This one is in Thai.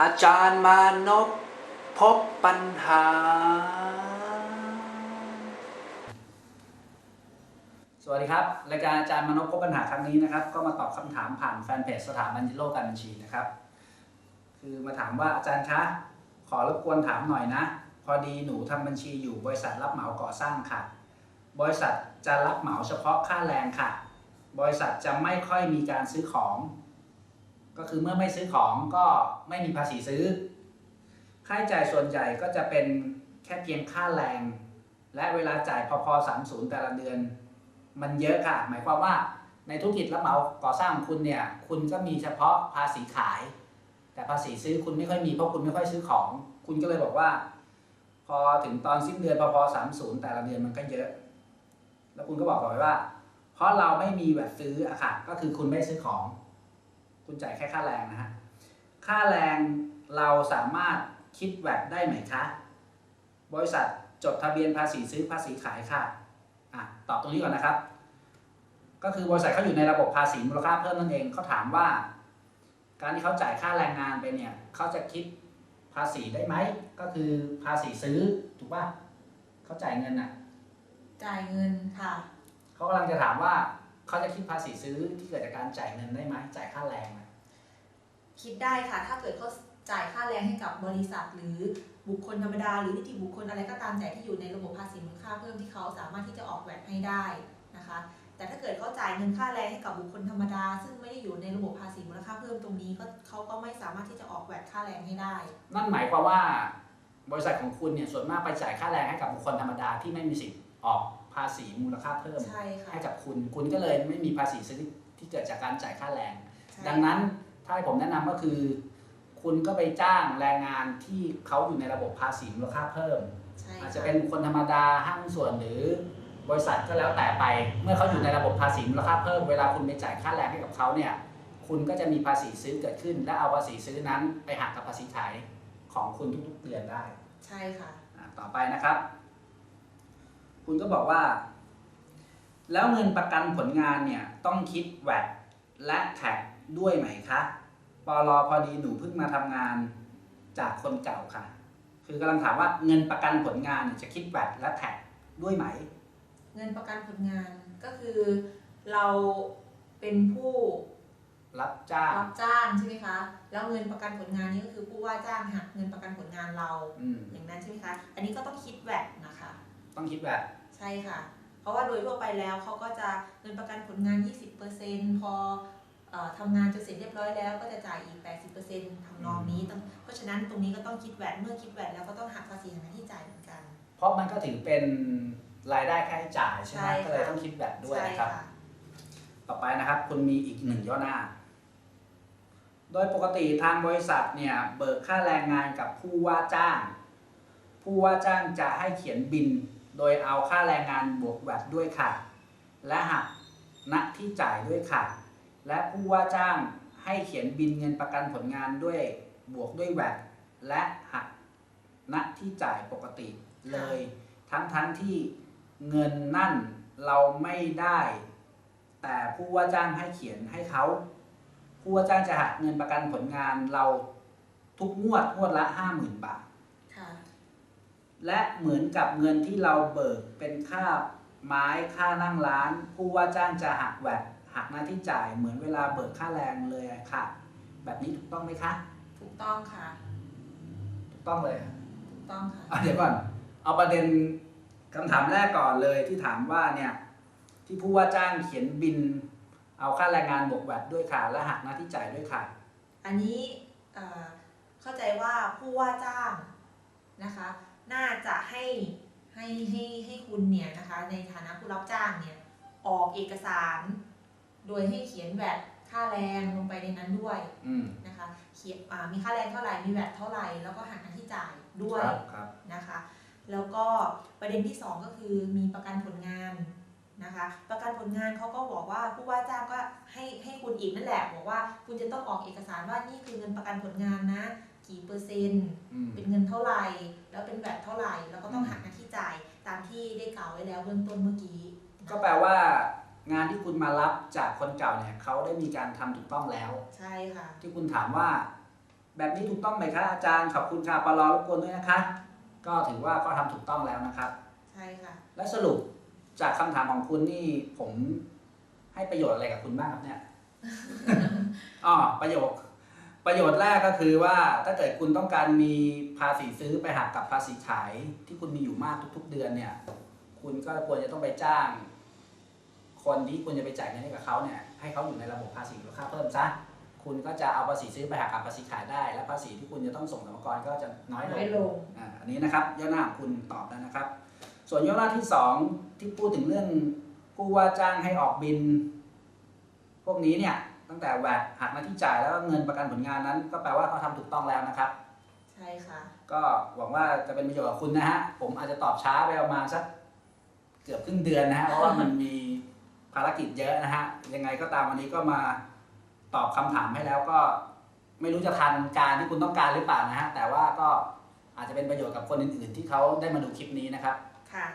อาจารย์มานพพบปัญหา สวัสดีครับ รายการอาจารย์มานพพบปัญหาครั้งนี้นะครับ ก็มาตอบคำถามผ่านแฟนเพจสถาบันยิโลการบัญชีนะครับ คือมาถามว่าอาจารย์คะ ขอรบกวนถามหน่อยนะ พอดีหนูทำบัญชีอยู่บริษัทรับเหมาก่อสร้างค่ะ บริษัทจะรับเหมาเฉพาะค่าแรงค่ะ บริษัทจะไม่ค่อยมีการซื้อของ ก็คือเมื่อไม่ซื้อของก็ไม่มีภาษีซื้อ ค่าใช้จ่ายส่วนใหญ่ก็จะเป็นแค่เพียงค่าแรง และเวลาจ่ายพอพอสามศูนย์แต่ละเดือน มันเยอะค่ะ หมายความว่าในธุรกิจรับเหมาก่อสร้างคุณเนี่ย คุณก็มีเฉพาะภาษีขาย แต่ภาษีซื้อคุณไม่ค่อยมีเพราะคุณไม่ค่อยซื้อของ คุณก็เลยบอกว่า พอถึงตอนสิ้นเดือนพอพอสามศูนย์แต่ละเดือนมันก็เยอะ แล้วคุณก็บอกต่อไปว่า เพราะเราไม่มีแบบซื้ออะค่ะ ก็คือคุณไม่ซื้อของ คุณจ่ายแค่ค่าแรงนะฮะ ค่าแรงเราสามารถคิดแวดได้ไหมคะ บริษัทจดทะเบียนภาษีซื้อภาษีขายค่ะอะ ตอบตรงนี้ก่อนนะครับ ก็คือบริษัทเขาอยู่ในระบบภาษีมูลค่าเพิ่มนั่นเองเขาถามว่า การที่เขาจ่ายค่าแรงงานไปเนี่ยเขาจะคิดภาษีได้ไหม ก็คือภาษีซื้อถูกป่ะเขาจ่ายเงินอะ จ่ายเงินค่ะ เขากำลังจะถามว่า เขาจะคิดภาษีซื้อที่เกิดจากการจ่ายเงินได้ไหมจ่ายค่าแรงอะคิดได้ค่ะ ถ้าเกิดเขาจ่ายค่าแรงให้กับบริษัท หรือบุคคลธรรมดา หรือนิติบุคคลอะไรก็ตามแต่ที่อยู่ในระบบภาษีมูลค่าเพิ่มที่เขาสามารถที่จะออกแวดให้ได้นะคะ แต่ถ้าเกิดเขาจ่ายเงินค่าแรงให้กับบุคคลธรรมดา ซึ่งไม่ได้อยู่ในระบบภาษีมูลค่าเพิ่มตรงนี้ก็เขาก็ไม่สามารถที่จะออกแวดค่าแรงให้ได้ นั่นหมายความว่า บริษัทของคุณเนี่ยส่วนมากไปจ่ายค่าแรงให้กับบุคคลธรรมดาที่ไม่มีสิทธิ์ออกภาษีมูลค่าเพิ่มใช่ค่ะให้กับคุณ คุณก็เลยไม่มีภาษีซื้อที่เกิดจากการจ่ายค่าแรงใช่ดังนั้นถ้าให้ผมแนะนำก็คือ คุณก็ไปจ้างแรงงานที่เขาอยู่ในระบบภาษีมูลค่าเพิ่มใช่อาจค่จะเป็นบุคคลธรรมดาห้างหุ้นส่วนหรือบริษัทก็แล้วแต่ไป เมื่อเขาอยู่ในระบบภาษีมูลค่าเพิ่มเวลาคุณไปจ่ายค่าแรงให้กับเขาเนี่ยคุณก็จะมีภาษีซื้อเกิดขึ้น และเอาภาษีซื้อนั้นไปหักกับภาษีขายของคุณทุกๆเดือนได้ ใช่ค่ะอะต่อไปนะครับ คุณก็บอกว่า แล้วเงินประกันผลงานเนี่ยต้องคิดแวดและแท็กด้วยไหมคะปลอพอดีหนูเพิ่งมาทำงานจากคนเก่าค่ะ คือกำลังถามว่าเงินประกันผลงานเนี่ยจะคิดแวดและแท็กด้วยไหม เงินประกันผลงานก็คือเราเป็นผู้รับจ้างรับจ้างใช่ไหมคะ แล้วเงินประกันผลงานนี้ก็คือผู้ว่าจ้างหักเงินประกันผลงานเราอืมอย่างนั้นใช่ไหมคะ อันนี้ก็ต้องคิดแวดนะคะ ต้องคิดแวด ใช่ค่ะ เพราะว่าโดยทั่วไปแล้วเขาก็จะเงินประกันผลงาน 20%พอเอ่อทำงานจนเสร็จเรียบร้อยแล้วก็จะจ่ายอีก 80%ทำนองนี้ต้องเพราะฉะนั้นตรงนี้ก็ต้องคิดแวดเมื่อคิดแวดแล้วก็ต้องหักภาษีหักหน้าที่จ่ายเหมือนกัน เพราะมันก็ถือเป็นรายได้ค่าใช้จ่ายใช่ไหมใช่ค่ะก็เลยต้องคิดแวดด้วยใช่นะครับค่ะต่อไปนะครับคุณมีอีกหนึ่งย่อหน้า โดยปกติทางบริษัทเนี่ยเบิกค่าแรงงานกับผู้ว่าจ้าง ผู้ว่าจ้างจะให้เขียนบิน โดยเอาค่าแรงงานบวกแวดด้วยค่ะ และหักณที่จ่ายด้วยค่ะ และผู้ว่าจ้างให้เขียนบินเงินประกันผลงานด้วยบวกด้วยแวดและหักณที่จ่ายปกติเลย ทั้งทั้งๆที่เงินนั่นเราไม่ได้ แต่ผู้ว่าจ้างให้เขียนให้เขาผู้ว่าจ้างจะหักเงินประกันผลงานเราทุกงวดงวดละห้าหมื่นบาท และเหมือนกับเงินที่เราเบิกเป็นค่าไม้ค่านั่งร้าน ผู้ว่าจ้างจะหักแวดหักหน้าที่จ่ายเหมือนเวลาเบิกค่าแรงเลยอะค่ะ แบบนี้ถูกต้องไหมคะ ถูกต้องค่ะ ถูกต้องเลยอะถูกต้องค่ะอะเดี๋ยวก่อน เอาประเด็นคำถามแรกก่อนเลยที่ถามว่าเนี่ยที่ผู้ว่าจ้างเขียนบิน เอาค่าแรงงานบวกแวดด้วยค่ะ และหักหน้าที่จ่ายด้วยค่ะ อันนี้เอ่อเข้าใจว่าผู้ว่าจ้างนะคะ น่าจะให้ให้ให้ให้คุณเนี่ยนะคะ ในฐานะผู้รับจ้างเนี่ยออกเอกสาร โดยให้เขียนแวดค่าแรงลงไปในนั้นด้วยอืม นะคะเขียนอ่ามีค่าแรงเท่าไหร่มีแวดเท่าไหร่แล้วก็หักหน้าที่จ่ายด้วย ครับครับ นะคะ แล้วก็ประเด็นที่ 2 ก็คือมีประกันผลงานนะคะ ประกันผลงานเขาก็บอกว่าผู้ว่าจ้างก็ให้ให้คุณอีกนั่นแหละบอกว่าคุณจะต้องออกเอกสารว่านี่คือเงินประกันผลงานนะ กี่เปอร์เซ็นต์ อืม เป็นเงิน เท่าไหร่ แล้วเป็นแบบเท่าไหร่แล้วก็ต้องหักหน้าที่จ่ายตามที่ได้กล่าวไว้แล้วเบื้องต้นเมื่อกี้ ก็แปลว่างานที่คุณมารับจากคนเก่าเนี่ยเขาได้มีการทำถูกต้องแล้ว ใช่ค่ะ ที่คุณถามว่า แบบนี้ถูกต้องไหมคะอาจารย์ขอบคุณค่ะปลอรบกวนด้วยนะคะ ก็ถือว่าก็ทำถูกต้องแล้วนะครับ ใช่ค่ะ และสรุปจากคำถามของคุณนี่ผมให้ประโยชน์อะไรกับคุณบ้างครับเนี่ยอ๋อประโยชน์ ประโยชน์แรกก็คือว่าถ้าเกิดคุณต้องการมีภาษีซื้อไปหักกับภาษีขายที่คุณมีอยู่มากทุก ๆ เดือนเนี่ย คุณก็ควรจะต้องไปจ้าง คนที่คุณจะไปจ่ายเงินให้กับเขาเนี่ยให้เขาอยู่ในระบบภาษีมูลค่าเพิ่มซะคุณก็จะเอาภาษีซื้อไปหักกับภาษีขายได้ และภาษีที่คุณจะต้องส่งสรรพากรก็จะน้อยลน้อยงลง อ่าอันนี้นะครับย่อหน้าของคุณตอบแล้วนะครับ ส่วนย่อหน้าที่สองที่พูดถึงเรื่องผู้ว่าจ้างให้ออกบิน พวกนี้เนี่ย ตั้งแต่แวดหักหน้าที่จ่ายแล้วก็เงินประกันผลงานนั้น ก็แปลว่าเขาทำถูกต้องแล้วนะครับ ใช่ค่ะ ก็หวังว่าจะเป็นประโยชน์กับคุณนะฮะ ผมอาจจะตอบช้าไปประมาณสักเกือบครึ่งเดือนนะฮะ เพราะว่ามันมีภารกิจเยอะนะฮะ ยังไงก็ตามวันนี้ก็มาตอบคำถามให้แล้วก็ ไม่รู้จะทันการที่คุณต้องการหรือเปล่านะฮะ แต่ว่าก็อาจจะเป็นประโยชน์กับคนอื่นๆ ที่เขาได้มาดูคลิปนี้นะครับ ค่ะ